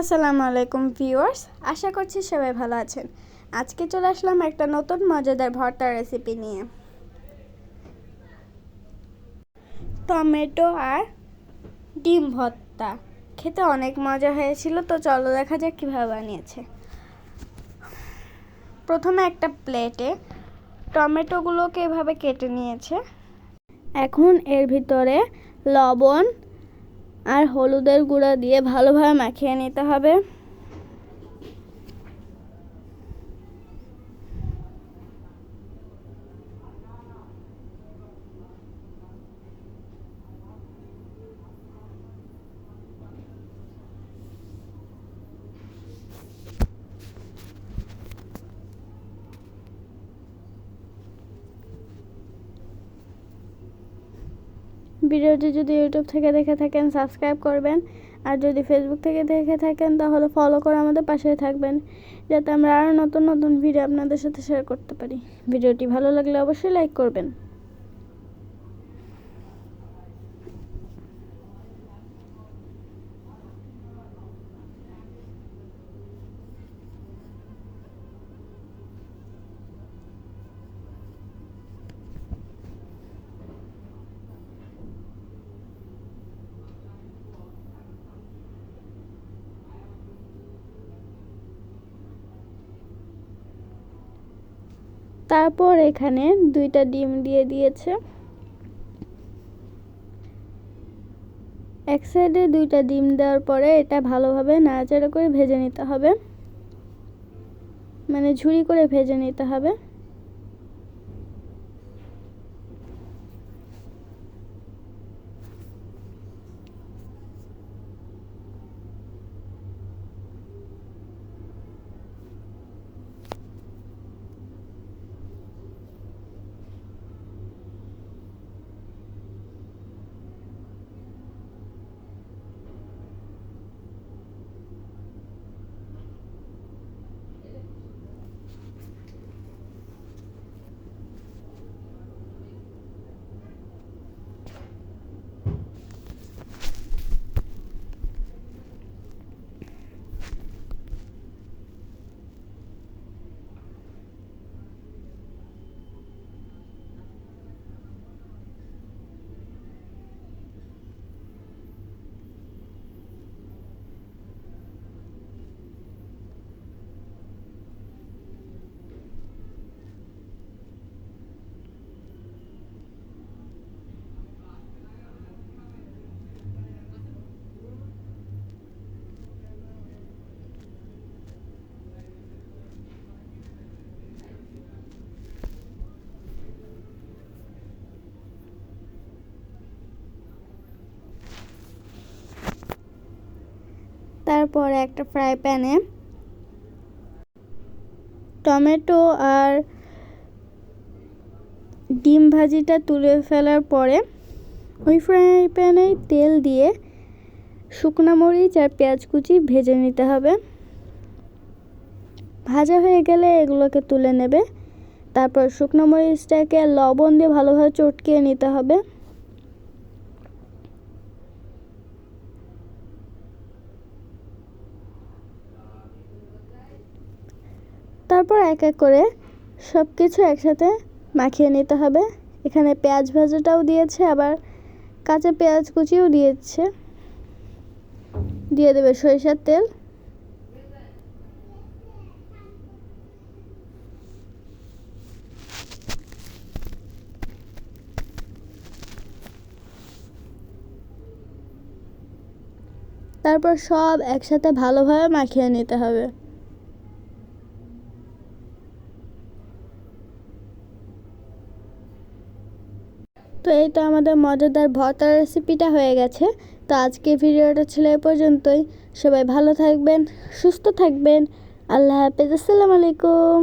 আসসালামু আলাইকুম ভিউয়ার্স, আশা করছি সবাই ভালো আছেন। আজকে চলে আসলাম একটা নতুন মজাদার ভর্তা রেসিপি নিয়ে। টমেটো আর ডিম ভর্তা। খেতে অনেক মজা হয়েছিল, তো চলো দেখা যাক কীভাবে বানিয়েছে। প্রথমে একটা প্লেটে টমেটোগুলোকে এভাবে কেটে নিয়েছে। এখন এর ভিতরে লবণ আর হলুদের গুঁড়া দিয়ে ভালোভাবে মাখিয়ে নিতে হবে। ভিডিওটি যদি ইউটিউব থেকে দেখে থাকেন সাবস্ক্রাইব করবেন। আর যদি ফেসবুক থেকে দেখে থাকেন, তাহলে ফলো করে আমাদের পাশে থাকবেন, যাতে আমরা আরও নতুন নতুন ভিডিও আপনাদের সাথে শেয়ার করতে পারি। ভিডিওটি ভালো লাগলে অবশ্যই লাইক করবেন। তারপর এখানে দুইটা ডিম দিয়ে দিয়েছে। এক সাইডে দুইটা ডিম দেওয়ার পরে এটা ভালোভাবে নাড়াচাড়া করে ভেজে নিতে হবে। মানে ঝুড়ি করে ভেজে নিতে হবে। তারপরে একটা ফ্রাই প্যানে টমেটো আর ডিম ভাজিটা তুলে ফেলার পরে ওই ফ্রাই প্যানে তেল দিয়ে শুকনো মরিচ আর পেঁয়াজ কুচি ভেজে নিতে হবে। ভাজা হয়ে গেলে এগুলোকে তুলে নেবে। তারপর শুকনো মরিচটাকে লবণ দিয়ে ভালোভাবে চটকিয়ে নিতে হবে। তারপর এক এক করে সব কিছু একসাথে মাখিয়ে নিতে হবে। এখানে পেঁয়াজ ভাজাটাও দিয়েছে, আবার কাঁচা পেঁয়াজ কুচিও দিয়েছে। দিয়ে দেবে সরিষার তেল। তারপর সব একসাথে ভালোভাবে মাখিয়ে নিতে হবে। তো এই তো আমাদের মজাদার ভর্তার রেসিপিটা হয়ে গেছে। তো আজকে ভিডিওটা ছিল এ পর্যন্তই। সবাই ভালো থাকবেন, সুস্থ থাকবেন। আল্লাহ হাফেজ, আসসালামু আলাইকুম।